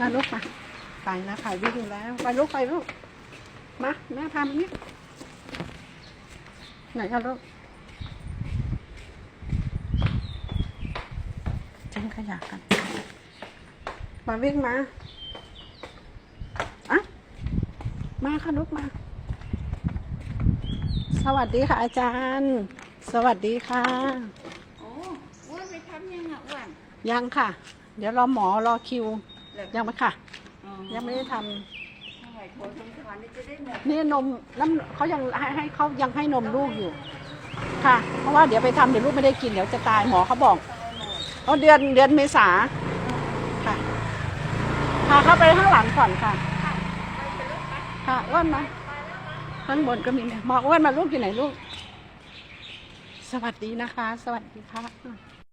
มาลูกมาไปนะถ่ายวิ่งแล้วไปลูกไปลูกมาแม่พามานี่ไหนคะลูกทิ้งขยะกันมาวิ่งมาอะมาค่ะลูกมา สวัสดีค่ะอาจารย์ สวัสดีค่ะโอ้อ้วนไปทำยังอะอ้วนยังค่ะ เดี๋ยวรอหมอรอคิวเหรอ ยังไม่ค่ะอ๋อยังไม่ได้ทเมื่อไหร่โทรสงสารนี่จะได้หมดำนี่นมน้ำเขายังให้ให้เขายังให้นมลูกอยู่ ค่ะ เพราะว่าเดี๋ยวไปทำเดี๋ยวลูกไม่ได้กินเดี๋ยวจะตายหมอเขาบอกเอาเดือนเดือนเมษาค่ะพาเขาไปข้างหลังก่อนค่ะ ค่ะอ้วนมาข้างบนก็มีหมออ้วนมาลูกอยู่ไหนลูก สวัสดีนะคะ สวัสดีค่ะ